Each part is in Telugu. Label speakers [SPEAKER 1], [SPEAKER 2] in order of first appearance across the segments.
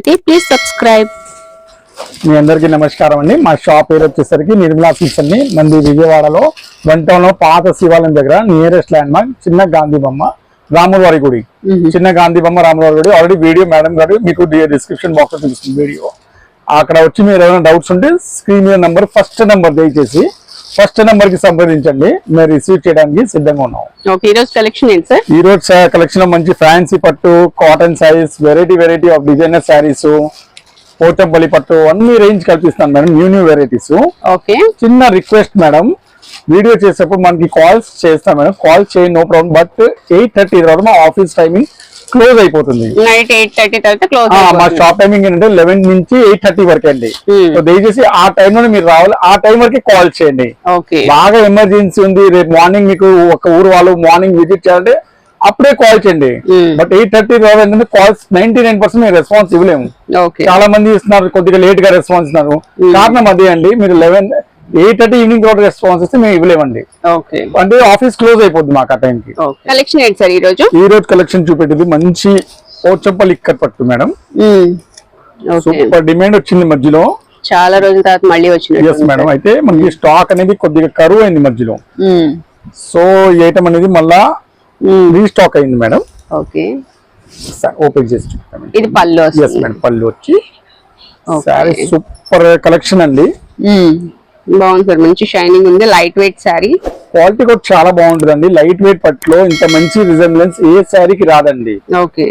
[SPEAKER 1] చూస్తున్నట్లయితే ప్లీజ్ సబ్స్క్రైబ్
[SPEAKER 2] మీ అందరికీ నమస్కారం అండి. మా షాప్ పేరు వచ్చేసరికి నిర్మలా అండి. మంది విజయవాడలో వన్ టౌన్లో పాత శివాలయం దగ్గర నియరెస్ట్ ల్యాండ్ మార్క్ చిన్న గాంధీ బొమ్మ రాములవారి గుడి. చిన్న గాంధీ బొమ్మ రాములవారి గుడి. ఆల్రెడీ వీడియో మేడం గారు మీకు డిస్క్రిప్షన్ బాక్స్లో చూపిస్తుంది వీడియో అక్కడ వచ్చి మీరు ఏమైనా డౌట్స్ ఉంటే స్క్రీన్ మీద నంబర్ ఫస్ట్ నెంబర్ దయచేసి ఫస్ట్ నెంబర్కి సంప్రదించండి. మేము రిసీవ్ చేయడానికి సిద్ధంగా ఉన్నాం.
[SPEAKER 1] ఓకే ఈ రోజు కలెక్షన్ ఏంటి సార్?
[SPEAKER 2] ఈ రోజు కలెక్షన్లో మంచి ఫ్యాన్సీ పట్టు cotton saris variety variety of designer saris Pochampally పట్టు అన్ని range కల్పిస్తాను madam new new varieties
[SPEAKER 1] okay.
[SPEAKER 2] చిన్న రిక్వెస్ట్ మేడం వీడియో చేసేటప్పుడు మనకి కాల్స్ చేస్తాం మేడం. కాల్ చేయండి no problem but eight thirty తర్వాత మా ఆఫీస్ టైమింగ్ క్లోజ్ అయిపోతుంది.
[SPEAKER 1] నైట్ ఎయిట్ థర్టీ తర్వాత క్లోజ్
[SPEAKER 2] మా షాప్ టైమింగ్ ఏంటంటే లెవెన్ నుంచి ఎయిట్ థర్టీ వరకు అండి.
[SPEAKER 1] Hmm.
[SPEAKER 2] సో దయచేసి ఆ time లోనే మీరు రావాలి. ఆ టైం వరకు కాల్ చేయండి.
[SPEAKER 1] ఓకే.
[SPEAKER 2] బాగా ఎమర్జెన్సీ ఉంది. రేపు మార్నింగ్ మీకు ఒక ఊరు వాళ్ళు మార్నింగ్ విజిట్ చేయాలంటే అప్పుడే కాల్ చేయండి.
[SPEAKER 1] Hmm.
[SPEAKER 2] బట్ ఎయిట్ థర్టీ తర్వాత ఏంటంటే కాల్స్ నైన్టీ నైన్ పర్సెంట్ మీరు రెస్పాన్స్ ఇవ్వలేము.
[SPEAKER 1] ఓకే.
[SPEAKER 2] చాలా మంది ఇస్తున్నారు కొద్దిగా లేట్గా రెస్పాన్స్ ఇస్తున్నారు. కారణం అదే అండి. మీరు లెవెన్ ఎయిట్ థర్టీ ఈవినింగ్ తర్వాత రెస్పాన్స్ ఇస్తే మేము ఇవ్వలేమండి.
[SPEAKER 1] ఓకే.
[SPEAKER 2] అంటే ఆఫీస్ క్లోజ్ అయిపోద్ది మాకు ఆ టైంకి.
[SPEAKER 1] ఓకే. కలెక్షన్ ఏంటి సార్ ఈ రోజు
[SPEAKER 2] ఈ రోజు కలెక్షన్ చూపెట్టేది. మంచి పోచంపల్లి ఇక్కట్ పట్టు మేడం. సూపర్ డిమాండ్ వచ్చింది మధ్యలో.
[SPEAKER 1] చాలా రోజుల తర్వాత మళ్ళీ వచ్చినట్టు
[SPEAKER 2] మేడం. అయితే మనకి స్టాక్ అనేది కొద్దిగా కరువు అయింది మధ్యలో. సో ఈ ఐటమ్ అనేది మళ్ళా రీస్టాక్ అయింది మేడం.
[SPEAKER 1] ఓకే.
[SPEAKER 2] ఓపెన్ చేసి
[SPEAKER 1] ఇది పళ్ళు
[SPEAKER 2] పళ్ళు వచ్చి. సూపర్ కలెక్షన్ అండి.
[SPEAKER 1] బాగుంది సార్. మంచి షైనింగ్ ఉంది. లైట్ వెయిట్ శారీ
[SPEAKER 2] క్వాలిటీ కూడా చాలా బాగుంటుందండి. లైట్ వెయిట్ పట్టులో ఇంత మంచి రిజెంబ్లెన్స్ ఏ శారీకి రాదండి.
[SPEAKER 1] ఓకే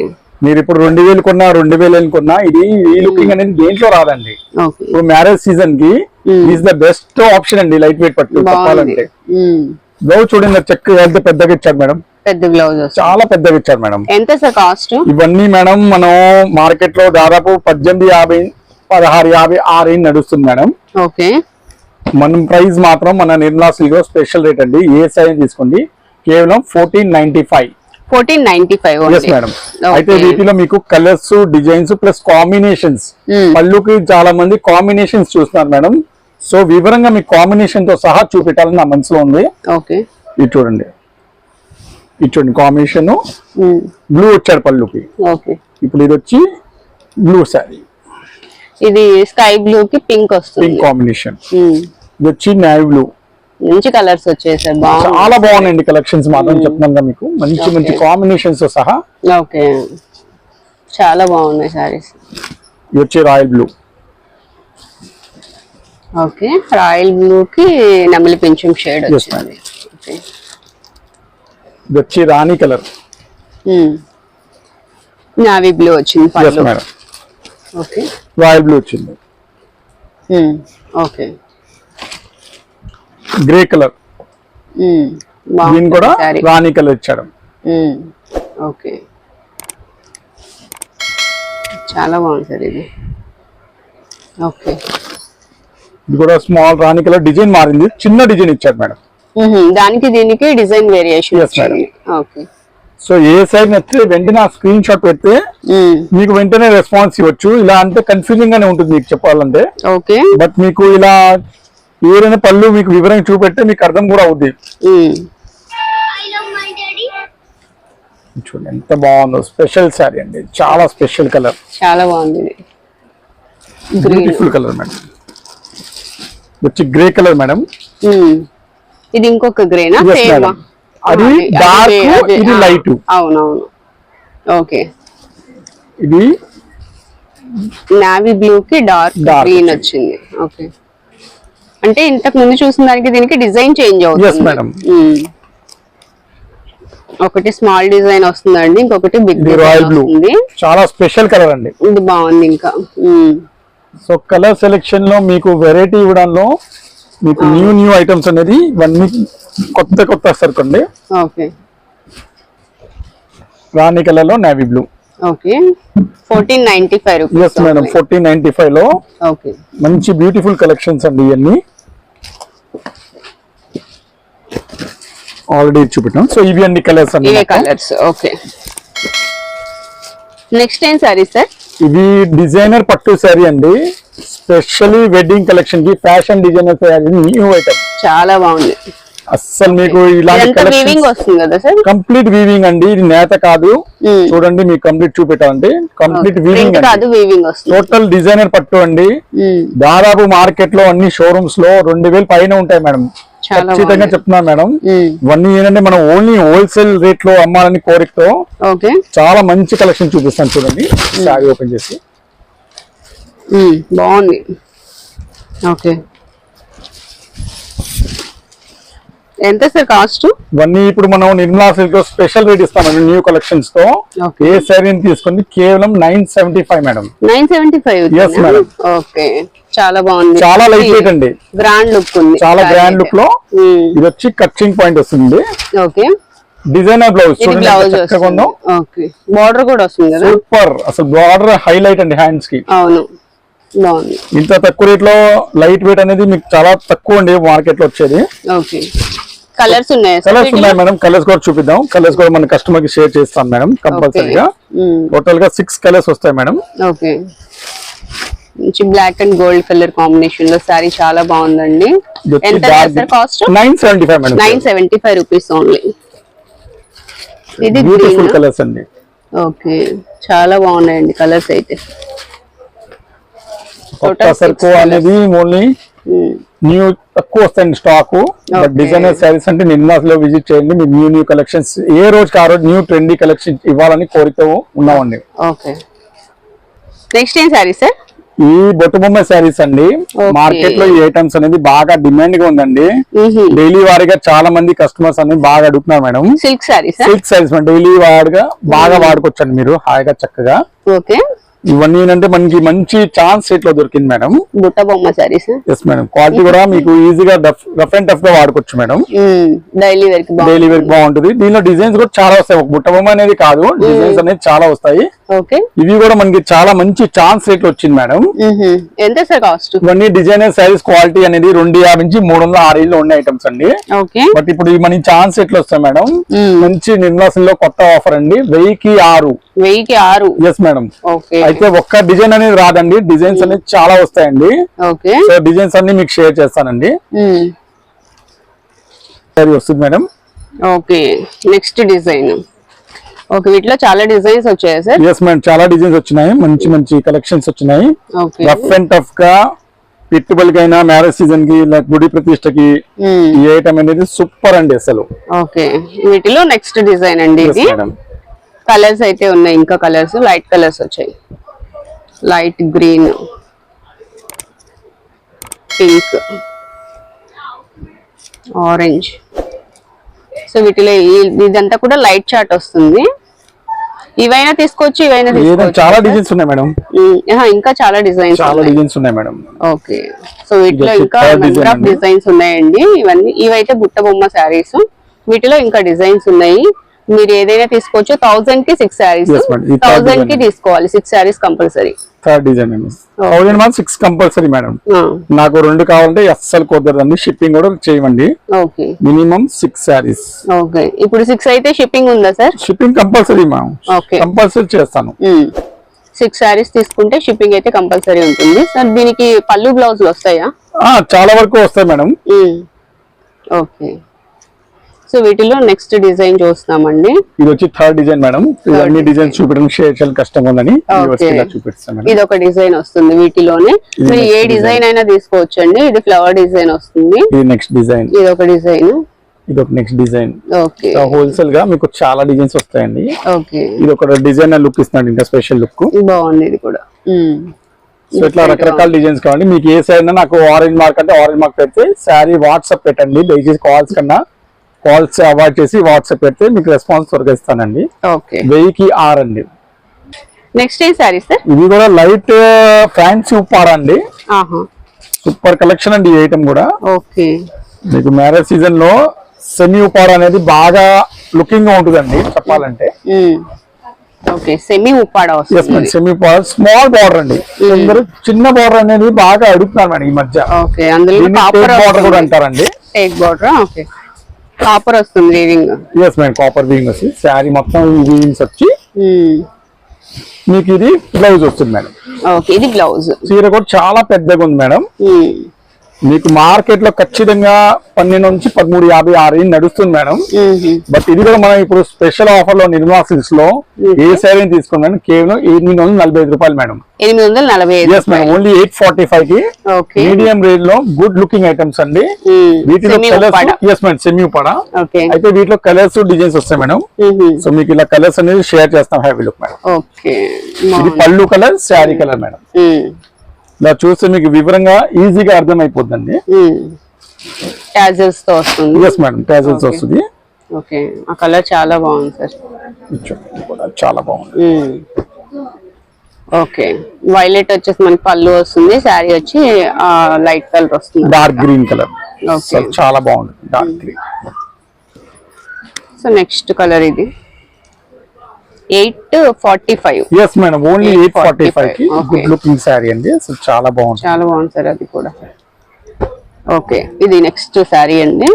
[SPEAKER 2] మీరు ఇప్పుడు రెండు వేలు కొన్నా రెండు వేలు కొన్నా ఇది ఈ లుకింగ్ అనేది దేంట్లో రాదండి. ఇప్పుడు మ్యారేజ్ సీజన్కి ఈజ్ ద బెస్ట్ ఆప్షన్ అండి లైట్ వెయిట్ పట్టు చెప్పాలంటే. బ్లౌజ్ చూడండి చెక్ ఎంత పెద్దగా ఇచ్చారు మేడం.
[SPEAKER 1] పెద్ద బ్లౌజ్
[SPEAKER 2] చాలా పెద్దగా ఇచ్చారు మేడం.
[SPEAKER 1] ఎంత సార్ కాస్ట్
[SPEAKER 2] ఇవన్నీ మేడం మనం మార్కెట్లో దాదాపు పద్దెనిమిది యాభై పదహారు యాభై ఆ రేంజ్ నడుస్తుంది మేడం.
[SPEAKER 1] ఓకే
[SPEAKER 2] మనం ప్రైస్ మాత్రం మన నిర్మలా సిల్క్ స్పెషల్ రేట్ అండి. ఏ సైజ్ తీసుకోండి? కేవలం fourteen ninety five
[SPEAKER 1] fourteen ninety five
[SPEAKER 2] madam అయితే వీటిలో మీకు కలర్స్ డిజైన్స్ ప్లస్ కాంబినేషన్స్. పళ్ళుకి చాలా మంది కాంబినేషన్స్ చూస్తున్నారు మేడం సో వివరంగా మీ కాంబినేషన్తో సహా చూపెట్టాలని నా మనసులో ఉంది.
[SPEAKER 1] ఓకే
[SPEAKER 2] ఇది చూడండి. ఇది చూడండి కాంబినేషన్. బ్లూ వచ్చాడు పళ్ళుకి.
[SPEAKER 1] ఓకే
[SPEAKER 2] ఇప్పుడు ఇది వచ్చి బ్లూ శారీ
[SPEAKER 1] ఇది స్కై బ్లూ కి పింక్ వస్తుంది.
[SPEAKER 2] Pink combination. ఇది వచ్చి నావీ బ్లూ.
[SPEAKER 1] మంచి కలర్స్ వచ్చేసాయి
[SPEAKER 2] చాలా బాగున్నాయండి కలెక్షన్స్ మాత్రం చెప్తున్నాను మీకు. మంచి మంచి కాంబినేషన్స్ సహా.
[SPEAKER 1] ఓకే. చాలా బాగున్నాయి సారీస్.
[SPEAKER 2] ఇది వచ్చి royal blue.
[SPEAKER 1] Okay. Royal blue కి నెమలి పింఛం షేడ్ వచ్చింది. ఓకే.
[SPEAKER 2] ఇది వచ్చి రాణి కలర్.
[SPEAKER 1] నావీ బ్లూ వచ్చింది ఓకే.
[SPEAKER 2] రాయల్ బ్లూ వచ్చింది.
[SPEAKER 1] ఓకే.
[SPEAKER 2] Grey colour. దీని కూడా రాణి కలర్ ఇచ్చాడు.
[SPEAKER 1] ఓకే. చాలా బాగుంది సార్ ఇది. ఓకే.
[SPEAKER 2] ఇది కూడా స్మాల్ రాణి కలర్ డిజైన్ మారింది. చిన్న డిజైన్ ఇచ్చాడు మేడం.
[SPEAKER 1] దానికి దీనికి డిజైన్ వేరియేషన్ ఓకే.
[SPEAKER 2] సో ఏ సైజ్ నచ్చితే వెంటనే ఆ స్క్రీన్ షాట్ పెడితే మీకు వెంటనే రెస్పాన్స్ ఇవ్వచ్చు. ఇలా అంటే కన్ఫ్యూజింగ్ గానే ఉంటుంది మీకు చెప్పాలంటే.
[SPEAKER 1] ఓకే.
[SPEAKER 2] బట్ మీకు ఇలా ఏదైనా పళ్ళు మీకు వివరంగా చూపెడితే మీకు అర్థం కూడా అవుద్ది. చూడండి ఎంత బాగుందో స్పెషల్ శారీ అండి. చాలా స్పెషల్ కలర్.
[SPEAKER 1] చాలా బాగుంది
[SPEAKER 2] బ్యూటిఫుల్ కలర్ మేడం. వచ్చి గ్రే కలర్ మేడం.
[SPEAKER 1] ఇది ఇంకొక గ్రేనా.
[SPEAKER 2] అది ఇది light.
[SPEAKER 1] అవునవును. ఓకే.
[SPEAKER 2] ఇది
[SPEAKER 1] నావీ బ్లూ కి డార్క్
[SPEAKER 2] Dark.
[SPEAKER 1] గ్రీన్ వచ్చింది. ఓకే. అంటే ఇంతకు ముందు చూసిన దానికి దీనికి డిజైన్ చేంజ్ అవుతుంది.
[SPEAKER 2] మేడం.
[SPEAKER 1] ఒకటి స్మాల్ డిజైన్ వస్తుందండి ఇంకొకటి బిగ్
[SPEAKER 2] రాయల్ బ్లూ.
[SPEAKER 1] వస్తుంది.
[SPEAKER 2] చాలా స్పెషల్ కలర్ అండి.
[SPEAKER 1] ఇది బాగుంది ఇంకా.
[SPEAKER 2] సో కలర్ సెలెక్షన్లో మీకు వెరైటీ ఇవ్వడంలో మీకు న్యూ న్యూ ఐటమ్స్ అనేది ఇవన్నీ కొత్త కొత్త సరుకు అండి.
[SPEAKER 1] ఓకే.
[SPEAKER 2] రాణి కలర్లో navy blue.
[SPEAKER 1] Okay fourteen ninety five rupees
[SPEAKER 2] madam fourteen ninety ఫైవ్లో
[SPEAKER 1] ఓకే
[SPEAKER 2] మంచి బ్యూటిఫుల్ కలెక్షన్స్ అండి ఇవన్నీ ఆల్రెడీ చూపెట్టాం. సో ఇవి అన్ని కలర్స్ అండి
[SPEAKER 1] ఇవే. కలర్స్ ఓకే నెక్స్ట్ ఏం సారీ సార్
[SPEAKER 2] ఇది డిజైనర్ పట్టు శారీ అండి. Specially wedding కలెక్షన్కి fashion designer sari new item
[SPEAKER 1] చాలా బాగుంది.
[SPEAKER 2] అస్సలు మీకు ఇలాంటి కంప్లీట్ వీవింగ్ అండి ఇది నేత కాదు. చూడండి మీకు కంప్లీట్ చూపెట్టాలంటే కంప్లీట్ వీవింగ్ టోటల్ డిజైనర్ పట్టు అండి. దాదాపు మార్కెట్లో అన్ని షోరూమ్స్లో రెండు వేలు పైన ఉంటాయి మేడం. ఖచ్చితంగా
[SPEAKER 1] బాగుంది.
[SPEAKER 2] చెప్తున్నాను మేడం. ఇవన్నీ ఏంటంటే మనం ఓన్లీ హోల్సేల్ రేట్లో అమ్మాలని కోరికతో
[SPEAKER 1] ఓకే.
[SPEAKER 2] చాలా మంచి కలెక్షన్ చూపిస్తాను చూడండి. ఓపెన్ చేసి.
[SPEAKER 1] బాగుంది. ఓకే. ఎంత సార్ కాస్ట్?
[SPEAKER 2] ఇవన్నీ ఇప్పుడు మనం నిర్మలా సిల్క్లో స్పెషల్ రేట్ ఇస్తామండి న్యూ
[SPEAKER 1] కలెక్షన్స్తో
[SPEAKER 2] ఏ శారీని తీసుకుంది? కేవలం nine seventy five madam.
[SPEAKER 1] Nine seventy five. Okay. చాలా బాగుంది.
[SPEAKER 2] చాలా లైట్ వెయిట్ అండి.
[SPEAKER 1] గ్రాండ్ లుక్ ఉంది.
[SPEAKER 2] చాలా గ్రాండ్. లుక్లో
[SPEAKER 1] మ్మ్.
[SPEAKER 2] ఇది వచ్చి కచ్చింగ్ పాయింట్ వస్తుంది.
[SPEAKER 1] ఓకే.
[SPEAKER 2] డిజైనర్ బ్లౌజ్
[SPEAKER 1] బార్డర్ కూడా వస్తుంది
[SPEAKER 2] సూపర్ అసలు బార్డర్ హైలైట్ అండి హ్యాండ్స్కి.
[SPEAKER 1] అవును.
[SPEAKER 2] ఇంత తక్కువ రేట్లో లైట్ వెయిట్ అనేది మీకు చాలా తక్కువ అండి మార్కెట్లో వచ్చేది.
[SPEAKER 1] ఓకే. కలర్స్ ఉన్నాయా.
[SPEAKER 2] కలర్స్ ఉన్నాయి మేడం కలర్స్ కూడా చూపిద్దాం. కలర్స్ కూడా మన కస్టమర్కి షేర్ చేస్తాం మేడం కంపల్సరీగా టోటల్గా సిక్స్ కలర్స్ వస్తాయి మేడం
[SPEAKER 1] ఓకే మంచి బ్లాక్ అండ్ గోల్డ్ కలర్ కాంబినేషన్లో సారీ చాలా బాగుందండి. ఎంత sir cost
[SPEAKER 2] nine seventy five madam
[SPEAKER 1] nine seventy five rupees only ఇది
[SPEAKER 2] బ్యూటిఫుల్ కలర్స్ అండి.
[SPEAKER 1] ఓకే చాలా బాగున్నాయండి కలర్స్ అయితే.
[SPEAKER 2] సరుకు. అనేది ఓన్లీ. న్యూ తక్కువ వస్తాయండి స్టాక్ బట్. డిజైనర్ శారీస్ అంటే నిర్మాస్లో విజిట్ చేయండి. మీకు న్యూ న్యూ కలెక్షన్స్ ఏ రోజుకి ఆ రోజు న్యూ ట్రెండీ కలెక్షన్ ఇవ్వాలని కోరికతో ఉన్నామండి.
[SPEAKER 1] ఓకే నెక్స్ట్ ఏం సారీ సార్
[SPEAKER 2] ఈ బొట్టుబొమ్మ శారీస్ అండి. మార్కెట్లో ఈ ఐటమ్స్ అనేది బాగా డిమాండ్గా ఉందండి. డైలీ వారీగా చాలా మంది కస్టమర్స్ అనేది బాగా అడుగుతున్నారు madam.
[SPEAKER 1] Silk sir
[SPEAKER 2] silk saris daily వాడుగా బాగా
[SPEAKER 1] Hmm.
[SPEAKER 2] వాడుకోవచ్చండి మీరు హాయిగా చక్కగా.
[SPEAKER 1] ఓకే
[SPEAKER 2] ఇవన్నీ ఏంటంటే మనకి మంచి ఛాన్స్ రేట్లో దొరికింది మేడం.
[SPEAKER 1] బుట్ట బొమ్మ సారీస్
[SPEAKER 2] ఎస్ మేడం క్వాలిటీ కూడా మీకు ఈజీగా రఫ్ అండ్ టఫ్గా వాడుకోవచ్చు madam.
[SPEAKER 1] Daily wear
[SPEAKER 2] daily wear బాగుంటుంది. దీనిలో డిజైన్స్ కూడా చాలా వస్తాయి. ఒక బుట్ట బొమ్మ అనేది కాదు డిజైన్స్ అనేది చాలా వస్తాయి.
[SPEAKER 1] ఓకే.
[SPEAKER 2] ఇవి కూడా మనకి చాలా మంచి ఛాన్స్ రేట్లో వచ్చింది మేడం.
[SPEAKER 1] ఎంత సార్ కాస్ట్
[SPEAKER 2] ఇవన్నీ డిజైనర్ శారీస్ క్వాలిటీ అనేది రెండు యాభై నుంచి మూడు వందల ఆరు ఇళ్ళు ఉన్న ఐటమ్స్ అండి.
[SPEAKER 1] ఓకే.
[SPEAKER 2] బట్ ఇప్పుడు ఈ మనకి ఛాన్స్ ఎట్లా వస్తాయి మేడం. మంచి నిర్మాసం లో కొత్త ఆఫర్ అండి. వెయ్యికి ఆరు.
[SPEAKER 1] వెయ్యికి ఆరు.
[SPEAKER 2] ఎస్ మేడం అయితే ఒక్క డిజైన్ అనేది రాదండి. డిజైన్స్ అనేది చాలా వస్తాయండి. సో డిజైన్స్ అన్ని మీకు షేర్ చేస్తానండి. సరే వస్తుంది madam
[SPEAKER 1] okay next design okay వీటిలో చాలా డిజైన్స్ వచ్చాయా సార్
[SPEAKER 2] ఎస్ మేడం చాలా డిజైన్స్ వచ్చినాయి. మంచి మంచి కలెక్షన్స్ వచ్చినాయి. రఫ్ అండ్ టఫ్గా పెట్టుబడికైనా మ్యారేజ్ సీజన్కి లేక గుడి ప్రతిష్టకి ఈ ఐటమ్ అనేది సూపర్ అండి అసలు.
[SPEAKER 1] ఓకే వీటిలో నెక్స్ట్ డిజైన్ అండి
[SPEAKER 2] మేడం
[SPEAKER 1] కలర్స్ అయితే ఉన్నాయి. ఇంకా కలర్స్ లైట్ కలర్స్ వచ్చాయి. Light green pink orange. So వీటిలో ఇదంతా కూడా లైట్ చార్ట్ వస్తుంది. ఇవైనా తీసుకోవచ్చు ఇవైనా
[SPEAKER 2] చాలా డిజైన్స్ ఉన్నాయి మేడం.
[SPEAKER 1] ఇంకా చాలా డిజైన్స్
[SPEAKER 2] చాలా డిజైన్స్ ఉన్నాయి మేడం.
[SPEAKER 1] ఓకే. సో వీటిలో ఇంకా. డిజైన్స్ ఉన్నాయండి. ఇవన్నీ ఇవైతే బుట్ట బొమ్మ శారీస్. వీటిలో ఇంకా డిజైన్స్ ఉన్నాయి. మీరు ఏదైనా తీసుకోవచ్చు థౌసండ్కి సిక్స్ శారీస్
[SPEAKER 2] థౌసండ్కి.
[SPEAKER 1] తీసుకోవాలి six saris compulsory
[SPEAKER 2] third design thousand month six compulsory madam నాకు రెండు కావాలంటే అస్సలు కుదరదండి. షిప్పింగ్ కూడా చేయమండి.
[SPEAKER 1] Okay.
[SPEAKER 2] Minimum six saris
[SPEAKER 1] okay. ఇప్పుడు సిక్స్ అయితే షిప్పింగ్ ఉందా sir
[SPEAKER 2] shipping compulsory ma'am. Compulsory చేస్తాను.
[SPEAKER 1] సిక్స్ శారీస్ తీసుకుంటే షిప్పింగ్ అయితే కంపల్సరీ ఉంటుంది. సార్ దీనికి పళ్ళు బ్లౌజులు వస్తాయా?
[SPEAKER 2] చాలా వరకు వస్తాయి మేడం
[SPEAKER 1] ఓకే. సో వీటిలో నెక్స్ట్ డిజైన్ చూస్తున్నామండి.
[SPEAKER 2] ఇది వచ్చి థర్డ్ డిజైన్ మేడం. ఇవన్నీ డిజైన్స్ చూపించడం చేయాలి కష్టం ఉందని
[SPEAKER 1] ఇది ఒక డిజైన్ వస్తుంది వీటిలోనే. మీరు ఏ డిజైన్ అయినా తీసుకోవచ్చు అండి ఇది ఫ్లవర్ డిజైన్ వస్తుంది.
[SPEAKER 2] ఇది నెక్స్ట్ డిజైన్
[SPEAKER 1] ఇది ఒక డిజైన్
[SPEAKER 2] ఇది ఒక నెక్స్ట్ డిజైన్
[SPEAKER 1] ఓకే
[SPEAKER 2] హోల్సేల్గా మీకు చాలా డిజైన్స్ వస్తాయండి.
[SPEAKER 1] ఓకే
[SPEAKER 2] ఇది ఒక డిజైన్ లుక్ ఇస్తున్నాడు ఇంకా స్పెషల్ లుక్
[SPEAKER 1] బాగుంది ఇది కూడా.
[SPEAKER 2] సో ఇట్లా రకరకాల డిజైన్స్ కావాలి మీకు ఏ సైడ్ నాకు ఆరెంజ్ మార్క్ అంటే ఆరెంజ్ మార్క్ పెడితే శారీ వాట్సాప్ పెట్టండి. దయచేసి కాల్స్ కన్నా కాల్స్ అవాయిడ్ చేసి వాట్సాప్ పెడితే మీకు రెస్పాన్స్ త్వరగా ఇస్తానండి.
[SPEAKER 1] ఓకే.
[SPEAKER 2] వెయ్యికి ఆరు అండి.
[SPEAKER 1] నెక్స్ట్ ఏం సారీ సార్?
[SPEAKER 2] ఇది కూడా లైట్ ఫ్యాన్సీ ఉప్పారా అండి? సూపర్ కలెక్షన్ అండి ఈ ఐటమ్ కూడా.
[SPEAKER 1] ఓకే.
[SPEAKER 2] మీకు మ్యారేజ్ సీజన్లో సెమీ ఉపార అనేది బాగా లుకింగ్గా ఉంటుందండి చెప్పాలంటే.
[SPEAKER 1] Semi Uppada
[SPEAKER 2] semi small border అండి. అందరూ చిన్న బార్డర్ అనేది బాగా అడుగుతున్నారు మేడం ఈ మధ్య. బార్డర్ కూడా అంటారండి.
[SPEAKER 1] Take border? ఓకే. కాపర్ వస్తుంది weaving
[SPEAKER 2] yes madam copper weaving వచ్చి శారీ మొత్తం వీవింగ్స్ వచ్చి మీకు ఇది బ్లౌజ్ వస్తుంది మేడం
[SPEAKER 1] ఓకే ఇది బ్లౌజ్
[SPEAKER 2] చీర కూడా చాలా పెద్దగా ఉంది మేడం మీకు మార్కెట్లో ఖచ్చితంగా పన్నెండు నుంచి పదమూడు యాభై ఆరు రేంజ్ నడుస్తుంది మేడం. బట్ ఇది కూడా మనం ఇప్పుడు స్పెషల్ ఆఫర్లో నిర్మలా సిల్క్స్లో ఏ శారీ తీసుకున్నాను కేవలం ఎనిమిది వందల నలభై ఐదు రూపాయలు మేడం.
[SPEAKER 1] ఎనిమిది వందల నలభై
[SPEAKER 2] మేడం ఓన్లీ ఎయిట్ ఫార్టీ
[SPEAKER 1] ఫైవ్కి
[SPEAKER 2] మీడియం రేట్లో గుడ్ లుకింగ్ ఐటమ్స్ అండి. వీటిలో కలర్స్ ఎస్ మేడం సెమీ పడా
[SPEAKER 1] ఓకే
[SPEAKER 2] అయితే వీటిలో కలర్స్ డిజైన్స్ వస్తాయి మేడం. సో మీకు ఇలా కలర్స్ అనేది షేర్ చేస్తాం. హ్యాపీ లుక్ మేడం ఇది పళ్ళు కలర్ శారీ కలర్ మేడం ఇలా చూస్తే మీకు వివరంగా ఈజీగా అర్థమైపోతుందండి
[SPEAKER 1] టాజల్స్తో వస్తుంది.
[SPEAKER 2] Yes madam tassels
[SPEAKER 1] Okay.
[SPEAKER 2] వస్తుంది.
[SPEAKER 1] ఓకే ఆ కలర్ చాలా బాగుంది సార్
[SPEAKER 2] చాలా బాగుంది.
[SPEAKER 1] ఓకే వైలెట్ వచ్చేసి మనకి పళ్ళు వస్తుంది శారీ వచ్చి లైట్ కలర్ వస్తుంది.
[SPEAKER 2] డార్క్ గ్రీన్ కలర్ చాలా బాగుంది. Dark green
[SPEAKER 1] so next colour ఇది. Eight forty five.
[SPEAKER 2] Yes madam only eight forty five. కి. గుడ్ లుకింగ్ శారీ అండి. అసలు చాలా బాగుంది
[SPEAKER 1] చాలా బాగుంది సార్ అది కూడా. ఓకే ఇది నెక్స్ట్ శారీ అండి.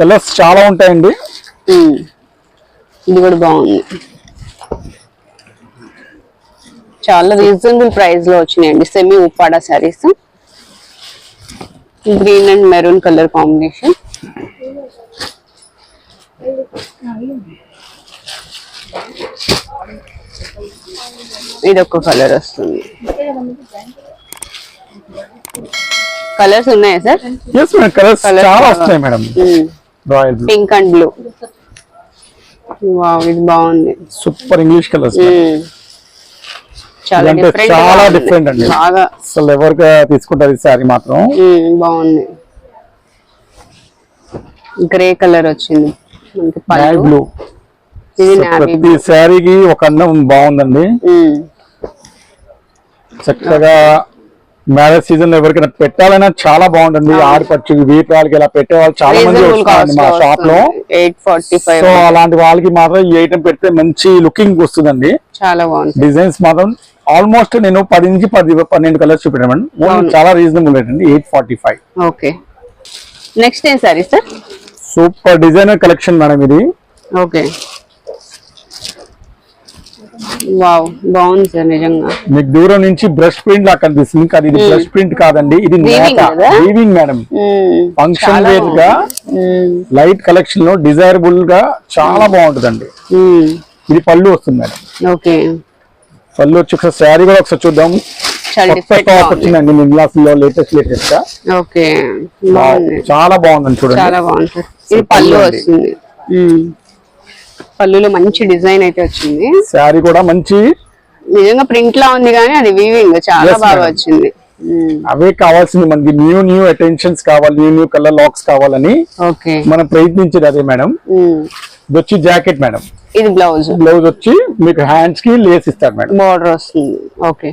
[SPEAKER 2] కలర్స్ చాలా ఉంటాయండి.
[SPEAKER 1] ఉమ్. ఇది కూడా బాగుంది. చాలా రీజనబుల్ ప్రైస్లో వచ్చినాయండి. Semi Uppada saris green and maroon colour combination ఇది ఒక కలర్ వస్తుంది. కలర్స్ ఉన్నాయా సార్?
[SPEAKER 2] ఎస్ మేడం కలర్స్ చాలా. వస్తున్నాయి madam royal
[SPEAKER 1] pink and blue wow ఇది బాగుంది.
[SPEAKER 2] Super English colours.
[SPEAKER 1] చాలా డిఫరెంట్
[SPEAKER 2] చాలా different అండి.
[SPEAKER 1] బాగా.
[SPEAKER 2] అసలు ఎవరికి తీసుకుంటారు ఈ శారీ మాత్రం.
[SPEAKER 1] బాగుంది. గ్రే కలర్ వచ్చింది. మనకి
[SPEAKER 2] బ్లూ ప్రతి శారీకి ఒక అందం బాగుందండి. చక్కగా మ్యారేజ్ సీజన్లో ఎవరికైనా పెట్టాలన్నా చాలా బాగుంటుంది. ఆడపచ్చు వాళ్ళకి ఇలా పెట్టే వాళ్ళు చాలా మంది వస్తారండి మా షాప్లో.
[SPEAKER 1] ఎయిట్ ఫార్టీ ఫైవ్
[SPEAKER 2] సో అలాంటి వాళ్ళకి మాత్రం ఈ ఐటమ్ పెడితే మంచి లుకింగ్ వస్తుందండి.
[SPEAKER 1] చాలా బాగుంది
[SPEAKER 2] డిజైన్స్ మాత్రం ఆల్మోస్ట్ నేను పది నుంచి పది పన్నెండు కలర్స్ చూపెట్టాను. చాలా రీజనబుల్ రేట్ అండి eight forty five
[SPEAKER 1] okay next ఏం sari sir
[SPEAKER 2] super designer collection madam ఇది.
[SPEAKER 1] ఓకే వావ్ బాగుంది సార్ నిజంగా.
[SPEAKER 2] మీకు దూరం నుంచి బ్రష్ ప్రింట్ లా కనిపిస్తుంది. కానీ ఇది బ్రష్ ప్రింట్ కాదండి ఇది? Weaving madam. ఫంక్షన్
[SPEAKER 1] వేర్గా.
[SPEAKER 2] లైట్ కలెక్షన్లో డిజైరబుల్గా చాలా బాగుంటుందండి. ఇది పళ్ళు వస్తుంది మేడం
[SPEAKER 1] ఓకే.
[SPEAKER 2] పళ్ళు వచ్చి ఒకసారి శారీ కూడా ఒకసారి చూద్దాం. వచ్చిందండి లో లేటెస్ట్ లేటెస్ట్గా
[SPEAKER 1] ఓకే. బాగుంది.
[SPEAKER 2] చాలా బాగుందండి చూడండి.
[SPEAKER 1] చాలా ఇది
[SPEAKER 2] పళ్ళు.
[SPEAKER 1] వస్తుంది. పళ్ళులో మంచి డిజైన్ అయితే వచ్చింది.
[SPEAKER 2] శారీ కూడా మంచి
[SPEAKER 1] నిజంగా ప్రింట్ లా ఉంది కానీ అది వీవింగ్ చాలా బాగా. వచ్చింది.
[SPEAKER 2] అవే కావాల్సింది మనకి న్యూ న్యూ అటెన్షన్స్ కావాలి న్యూ న్యూ కలర్ లాక్స్ కావాలని
[SPEAKER 1] ఓకే.
[SPEAKER 2] మనం ప్రయత్నించేది అదే మేడం. ఇది వచ్చి జాకెట్ మేడం
[SPEAKER 1] ఇది బ్లౌజ్
[SPEAKER 2] బ్లౌజ్ వచ్చి మీకు హ్యాండ్స్కి లేస్ ఇస్తారు మేడం
[SPEAKER 1] బార్డర్ వస్తుంది. ఓకే.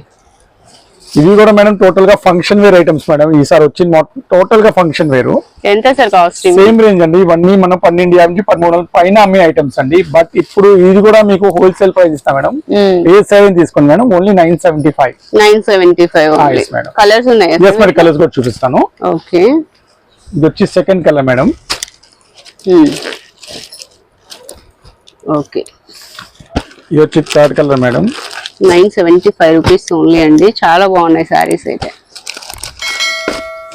[SPEAKER 2] ఇది కూడా మేడం టోటల్గా ఫంక్షన్ వేర్ ఐటమ్స్ మేడం. ఈసారి వచ్చింది టోటల్గా ఫంక్షన్ వేరు
[SPEAKER 1] ఎంత సార్ కాస్ట్
[SPEAKER 2] సేమ్ రేంజ్ అండి. ఇవన్నీ మనం పన్నెండు యాభై నుంచి పదమూడు వందల పైన అమ్మే ఐటమ్స్ అండి. బట్ ఇప్పుడు ఇది కూడా మీకు హోల్సేల్ ప్రైస్ ఇస్తాం మేడం. ఏ సెవెన్ తీసుకోండి madam? Only nine seventy five
[SPEAKER 1] nine seventy five. Colours ఉన్నాయా
[SPEAKER 2] ఎస్ మరి కలర్స్ కూడా చూపిస్తాను.
[SPEAKER 1] ఓకే
[SPEAKER 2] ఇది వచ్చి సెకండ్ కలర్ మేడం.
[SPEAKER 1] ఓకే
[SPEAKER 2] ఇది వచ్చి third colour madam.
[SPEAKER 1] Nine seventy five rupees only అండి. చాలా బాగున్నాయి సారీస్ అయితే.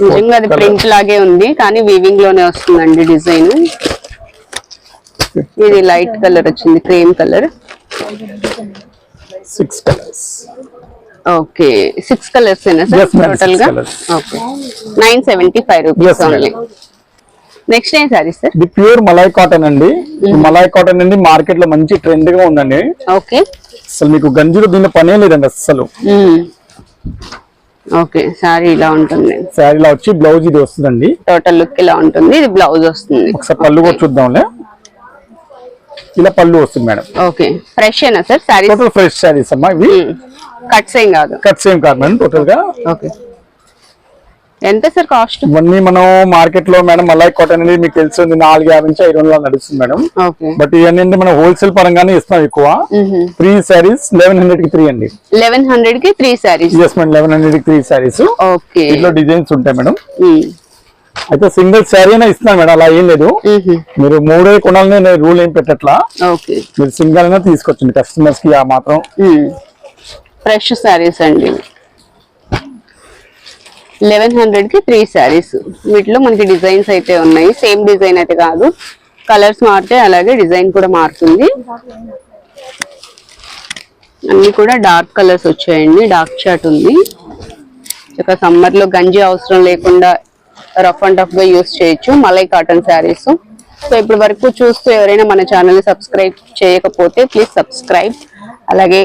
[SPEAKER 1] నిజంగా అది. ప్రింట్ లాగే ఉంది కానీ వీవింగ్లోనే వస్తుందండి డిజైన్. ఇది లైట్ కలర్ వచ్చింది cream colour
[SPEAKER 2] six colours
[SPEAKER 1] okay. Six colours
[SPEAKER 2] టోటల్గా.
[SPEAKER 1] Okay. Nine seventy five rupees. Only next ఏం సారీ సార్?
[SPEAKER 2] ఇది ప్యూర్ మలై కాటన్ అండి. ఈ మలై కాటన్ అండి మార్కెట్లో మంచి ట్రెండ్గా ఉందండి.
[SPEAKER 1] ఓకే.
[SPEAKER 2] అసలు మీకు గంజిలో దీనిలో పనే లేదండి అసలు
[SPEAKER 1] ఓకే సారీ ఇలా ఉంటుంది.
[SPEAKER 2] శారీలో వచ్చి బ్లౌజ్ ఇది వస్తుందండి.
[SPEAKER 1] టోటల్ లుక్ ఇలా ఉంటుంది ఇది బ్లౌజ్ వస్తుంది.
[SPEAKER 2] ఒకసారి పళ్ళు కూడా చూద్దాంలే. ఇలా పళ్ళు వస్తుంది మేడం.
[SPEAKER 1] ఓకే ఫ్రెష్ ఏనా sir? Sorry
[SPEAKER 2] total fresh saris అమ్మా ఇవి.
[SPEAKER 1] కట్స్ ఏం కాదు.
[SPEAKER 2] కట్ సేమ్ కాదు మేడం టోటల్గా.
[SPEAKER 1] ఓకే ఎంత సార్ కాస్ట్?
[SPEAKER 2] ఇవన్నీ మనం మార్కెట్లో మేడం మలై కాటన్ అనేది మీకు తెలిసింది నాలుగు యాభై నుంచి ఐదు వందలు నడుస్తుంది మేడం. బట్ ఇవన్నీ మనం హోల్సేల్ పరంగానే ఇస్తాం ఎక్కువ. త్రీ శారీస్ లెవెన్ హండ్రెడ్కి త్రీ అండి.
[SPEAKER 1] లెవెన్ హండ్రెడ్కి three saris
[SPEAKER 2] yes madam eleven హండ్రెడ్కి త్రీ శారీస్
[SPEAKER 1] ఓకే.
[SPEAKER 2] దీంట్లో డిజైన్స్ ఉంటాయి మేడం. అయితే సింగిల్ శారీ అయినా ఇస్తున్నాను మేడం అలా ఏం లేదు. మీరు మూడే కొనాలని రూల్ ఏం పెట్టట్లా.
[SPEAKER 1] ఓకే.
[SPEAKER 2] మీరు సింగిల్ అయినా తీసుకొచ్చండి కస్టమర్స్కి ఆ మాత్రం.
[SPEAKER 1] ఫ్రెష్ సారీస్ అండి. లెవెన్ హండ్రెడ్కి త్రీ శారీస్ వీటిలో మనకి డిజైన్స్ అయితే ఉన్నాయి. సేమ్ డిజైన్ అయితే కాదు. కలర్స్ మారితే అలాగే డిజైన్ కూడా మారుతుంది. అన్ని కూడా డార్క్ కలర్స్ వచ్చాయండి. డార్క్ చాట్ ఉంది. ఇక సమ్మర్లో గంజి అవసరం లేకుండా రఫ్ అండ్ టఫ్గా యూస్ చేయొచ్చు. మలై కాటన్ శారీస్ సో ఇప్పటి వరకు చూస్తూ ఎవరైనా మన ఛానల్ సబ్స్క్రైబ్ చేయకపోతే ప్లీజ్ సబ్స్క్రైబ్ అలాగే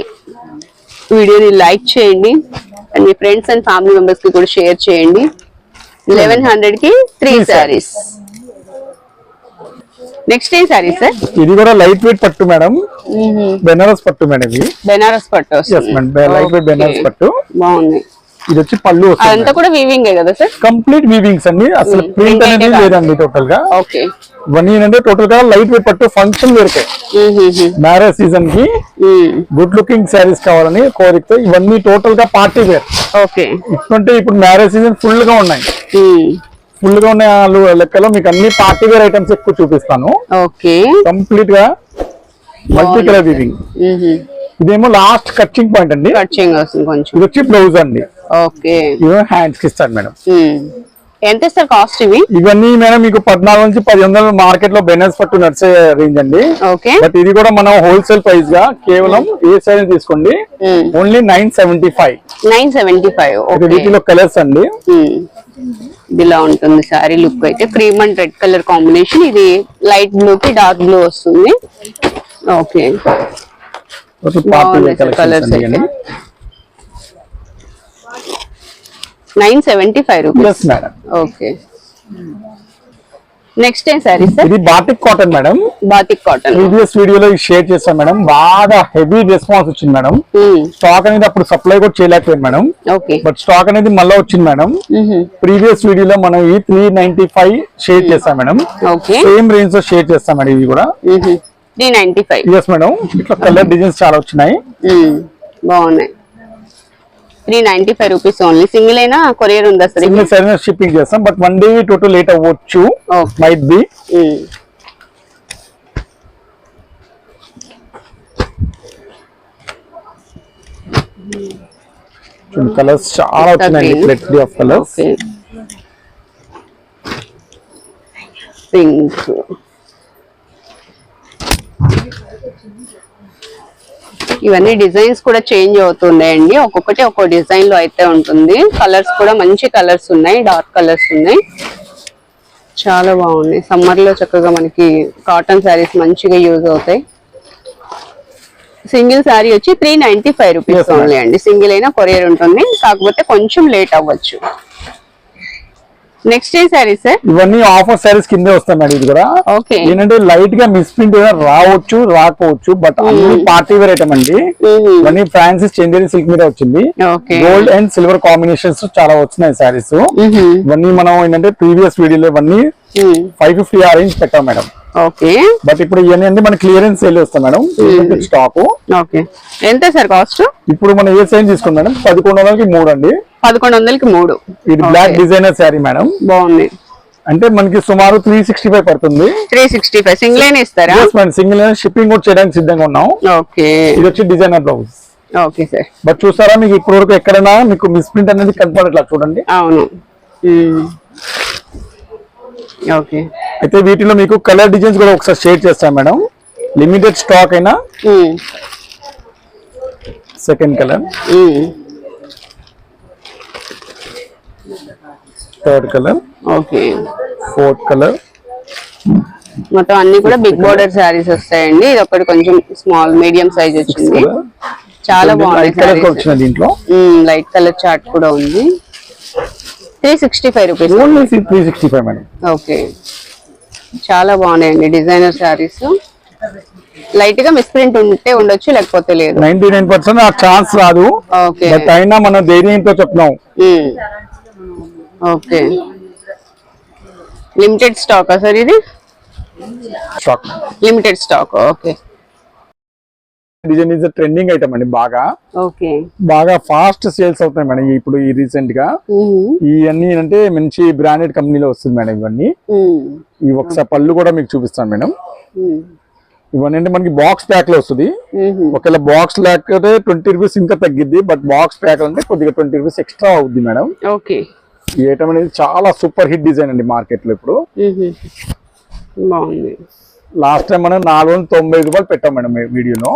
[SPEAKER 1] వీడియోని లైక్ చేయండి అండ్ మీ ఫ్రెండ్స్ అండ్ ఫ్యామిలీ మెంబర్స్కి కూడా షేర్ చేయండి. లెవెన్ హండ్రెడ్కి త్రీ శారీస్ నెక్స్ట్ ఏం శారీస్ సార్
[SPEAKER 2] ఇది కూడా లైట్ వెయిట్ పట్టు మేడం బెనారస్ పట్టు మేడం ఇది.
[SPEAKER 1] బెనారస్ పట్టు
[SPEAKER 2] లైట్ వెయిట్ బెనారస్. పట్టు.
[SPEAKER 1] బాగుంది.
[SPEAKER 2] ఇది వచ్చి పళ్ళు
[SPEAKER 1] అదంతా కూడా వీవింగ్ కదా సార్?
[SPEAKER 2] కంప్లీట్ వీవింగ్స్ అండి అసలు
[SPEAKER 1] Mm,
[SPEAKER 2] ప్రింట్
[SPEAKER 1] print
[SPEAKER 2] అనేది లేదండి టోటల్గా.
[SPEAKER 1] ఓకే.
[SPEAKER 2] ఇవన్నీ ఏంటంటే టోటల్గా లైట్ వెయిట్ పట్టు ఫంక్షన్ వేరుకే మ్యారేజ్ సీజన్కి గుడ్ లుకింగ్ శారీస్ కావాలని కోరికతో ఇవన్నీ టోటల్గా పార్టీ వేర్
[SPEAKER 1] ఓకే.
[SPEAKER 2] ఇప్పుడంటే ఇప్పుడు మ్యారేజ్ సీజన్ ఫుల్గా ఉన్నాయి. ఫుల్గా ఉన్న లెక్కలో మీకు అన్ని పార్టీ వేర్ ఐటమ్స్ ఎక్కువ చూపిస్తాను.
[SPEAKER 1] ఓకే.
[SPEAKER 2] కంప్లీట్గా మల్టీ కలర్ వీవింగ్ ఇదేమో లాస్ట్ కచ్చింగ్ పాయింట్ అండి. ఇది వచ్చి బ్లౌజ్ అండి.
[SPEAKER 1] ఓకే.
[SPEAKER 2] హ్యాండ్స్కి మేడం.
[SPEAKER 1] ఎంత కాస్ట్ ఇవి?
[SPEAKER 2] ఇవన్నీ మేడం మీకు పద్నాలుగు నుంచి పది వందలు మార్కెట్లో బెనర్స్ పట్టు నడిచే రేంజ్ అండి.
[SPEAKER 1] ఓకే.
[SPEAKER 2] బట్ ఇది కూడా మనం హోల్సేల్ ప్రైస్గా కేవలం ఏ సైజ్ తీసుకోండి? Only nine seventy five
[SPEAKER 1] nine seventy five
[SPEAKER 2] వీటిలో కలర్స్ అండి.
[SPEAKER 1] ఇదిలా ఉంటుంది సారీ లుక్ అయితే. Cream and red colour combination ఇది లైట్ బ్లూ కి డార్క్ బ్లూ వస్తుంది. ఓకే. కలర్స్
[SPEAKER 2] అండి
[SPEAKER 1] అయితే nine seventy five rupees.
[SPEAKER 2] Madam
[SPEAKER 1] okay next ఏం సారీ సార్
[SPEAKER 2] ఇది batik cotton madam
[SPEAKER 1] batik cotton
[SPEAKER 2] previous వీడియోలో షేర్ చేస్తాం మేడం బాగా హెవీ రెస్పాన్స్ వచ్చింది మేడం స్టాక్ అనేది అప్పుడు సప్లై కూడా చేయలేకపోయింది మేడం బట్ స్టాక్ అనేది మళ్ళీ వచ్చింది మేడం ప్రీవియస్ వీడియోలో మనం ఈ త్రీ నైన్టీ ఫైవ్ షేర్ చేస్తాం మేడం సేమ్ రేంజ్లో షేర్ చేస్తాం మేడం ఇవి కూడా.
[SPEAKER 1] Three ninety five
[SPEAKER 2] yes madam ఇట్లా కలర్ డిజైన్స్ చాలా వచ్చినాయి.
[SPEAKER 1] బాగున్నాయి. Three ninety five rupees only. Single అయినా కొరియర్ ఉందా సార్
[SPEAKER 2] సింగిల్ సైజ్ షిప్పింగ్ చేస్తాం. But one day total late అవ్వచ్చు. మైట్ బి కలర్స్ చాలా వచ్చినాయి. ప్లెట్లీ ఆఫ్ కలర్స్
[SPEAKER 1] పింక్ ఇవన్నీ డిజైన్స్ కూడా చేంజ్ అవుతున్నాయండి. ఒక్కొక్కటి ఒక్కో డిజైన్లో అయితే ఉంటుంది. కలర్స్ కూడా మంచి కలర్స్ ఉన్నాయి. డార్క్ కలర్స్ ఉన్నాయి. చాలా బాగున్నాయి సమ్మర్లో చక్కగా మనకి కాటన్ శారీస్ మంచిగా యూజ్ అవుతాయి. సింగిల్ శారీ వచ్చి three ninety five rupees. Only అండి. సింగిల్ అయినా కొరియర్ ఉంటుంది. కాకపోతే కొంచెం లేట్ అవ్వచ్చు. నెక్స్ట్ ఏ శారీ సార్
[SPEAKER 2] ఇవన్నీ ఆఫర్ సారీస్ కిందే వస్తాయి మేడం ఇది కూడా. ఏంటంటే లైట్గా మిస్ప్రింట్ రావచ్చు రాకపోవచ్చు బట్ అన్ని పార్టీ వేర్ ఐటమ్ అండి. ఇవన్నీ ఫ్రాన్సిస్ చందేరి సిల్క్ మీద వచ్చింది. గోల్డ్ అండ్ సిల్వర్ కాంబినేషన్స్ చాలా వచ్చినాయి సారీస్ ఇవన్నీ మనం ఏంటంటే ప్రీవియస్ వీడియోలో ఇవన్నీ ఫైవ్ ఫిఫ్టీ ఆ రేంజ్ పెట్టాం మేడం
[SPEAKER 1] ఓకే
[SPEAKER 2] బట్ ఇప్పుడు ఇవన్నీ అంటే మన క్లియరెన్స్ సేల్ వస్తాం మేడం. స్టాక్
[SPEAKER 1] ఓకే ఎంత సార్ కాస్ట్
[SPEAKER 2] ఇప్పుడు మనం ఏ సైజ్ తీసుకున్నాం మేడం? పదకొండు వందలకి మూడు అండి.
[SPEAKER 1] పదకొండు వందలకి మూడు.
[SPEAKER 2] ఇది బ్లాక్ డిజైనర్ శారీ మేడం.
[SPEAKER 1] బాగుంది.
[SPEAKER 2] అంటే మనకి సుమారు త్రీ సిక్స్టీ ఫైవ్ పడుతుంది.
[SPEAKER 1] త్రీ సిక్స్టీ ఫైవ్ సింగిల్ అయినా ఇస్తారా?
[SPEAKER 2] సింగిల్ షిప్పింగ్ కూడా చేయడానికి సిద్ధంగా ఉన్నాం.
[SPEAKER 1] ఓకే
[SPEAKER 2] ఇది వచ్చి designer blouse
[SPEAKER 1] okay sir
[SPEAKER 2] but చూసారా మీకు ఇప్పటి వరకు ఎక్కడైనా మీకు మిస్ప్రింట్ అనేది కనపడట్లా చూడండి.
[SPEAKER 1] అవును. ఓకే
[SPEAKER 2] అయితే వీటిలో మీకు కలర్ డిజైన్స్ కూడా ఒకసారి షేర్ చేస్తాం మేడం. లిమిటెడ్ స్టాక్ అయినా second colour. Third colour.
[SPEAKER 1] Okay.
[SPEAKER 2] Fourth colour.
[SPEAKER 1] మొత్తం అన్ని కూడా బిగ్ బోర్డర్ శారీస్ వస్తాయండి. ఇది ఒకటి కొంచెం స్మాల్ మీడియం సైజ్ వచ్చింది. చాలా
[SPEAKER 2] వచ్చిన దీంట్లో.
[SPEAKER 1] లైట్ కలర్ చార్ట్ కూడా ఉంది. Three sixty five rupees
[SPEAKER 2] only three sixty five madam
[SPEAKER 1] okay చాలా బాగున్నాయండి డిజైనర్ శారీస్. లైట్గా మిస్ప్రింట్ ఉంటే ఉండొచ్చు లేకపోతే లేదు.
[SPEAKER 2] నైన్టీ నైన్ పర్సెంట్ ఆ ఛాన్స్ రాదు. బట్ అయినా మనం ధైర్యంతో చెప్తున్నాం.
[SPEAKER 1] ఓకే లిమిటెడ్ స్టాక్ సార్ ఇది?
[SPEAKER 2] Stock
[SPEAKER 1] limited stock okay
[SPEAKER 2] design is trending item అండి బాగా.
[SPEAKER 1] ఓకే.
[SPEAKER 2] బాగా ఫాస్ట్ సేల్స్ అవుతాయి మేడం ఇప్పుడు ఈ రీసెంట్గా. ఇవన్నీ అంటే మంచి బ్రాండెడ్ కంపెనీలో వస్తుంది మేడం ఇవన్నీ. ఈ ఒకసారి పళ్ళు కూడా మీకు చూపిస్తాను మేడం. ఇవన్నీ అంటే మనకి బాక్స్ ప్యాక్లో వస్తుంది. ఒకవేళ బాక్స్ లేకపోతే ట్వంటీ రూపీస్ ఇంకా తగ్గిద్ది బట్ బాక్స్ ప్యాక్ అంటే కొద్దిగా ట్వంటీ రూపీస్ ఎక్స్ట్రా అవుద్ది మేడం.
[SPEAKER 1] ఓకే.
[SPEAKER 2] ఈ ఐటమ్ అనేది చాలా సూపర్ హిట్ డిజైన్ అండి మార్కెట్లో ఇప్పుడు.
[SPEAKER 1] బాగుంది.
[SPEAKER 2] లాస్ట్ టైం మనం నాలుగు వందల తొంభై రూపాయలు పెట్టాం మేడం వీడియోలో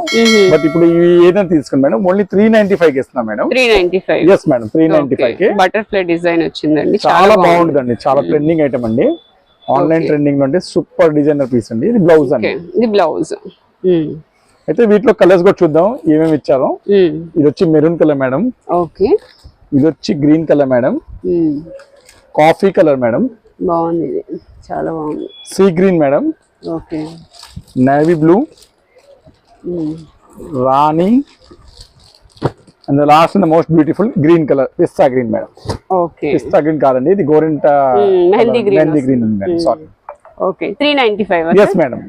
[SPEAKER 2] బట్ ఇప్పుడు ఏదైనా తీసుకుని మేడం ఓన్లీ త్రీ నైన్టీ ఫైవ్కి ఇస్తున్నాం madam.
[SPEAKER 1] Three ninety five.
[SPEAKER 2] Yes madam three ninety ఫైవ్కి
[SPEAKER 1] బటర్ఫ్లై డిజైన్ వచ్చిందండి.
[SPEAKER 2] చాలా బాగుంటుందండి చాలా ట్రెండింగ్ ఐటమ్ అండి. ఆన్లైన్ ట్రెండింగ్లో అంటే సూపర్ డిజైనర్ పీస్ అండి. ఇది బ్లౌజ్ అండి.
[SPEAKER 1] ఇది బ్లౌజ్
[SPEAKER 2] అయితే వీటిలో కలర్స్ కూడా చూద్దాం ఏమేమి ఇచ్చారో. ఇది వచ్చి మెరూన్ కలర్ మేడం.
[SPEAKER 1] ఓకే
[SPEAKER 2] ఇది వచ్చి green colour madam. Coffee colour madam.
[SPEAKER 1] బాగుంది చాలా బాగుంది.
[SPEAKER 2] Sea green madam.
[SPEAKER 1] Okay.
[SPEAKER 2] Navy blue rani and last the most beautiful green colour pista green madam.
[SPEAKER 1] Okay.
[SPEAKER 2] Pista green కాదండి ఇది గోరింట
[SPEAKER 1] మెహందీ green
[SPEAKER 2] మెహందీ గ్రీన్ ఉంది madam sorry
[SPEAKER 1] okay. Three ninety five
[SPEAKER 2] yes madam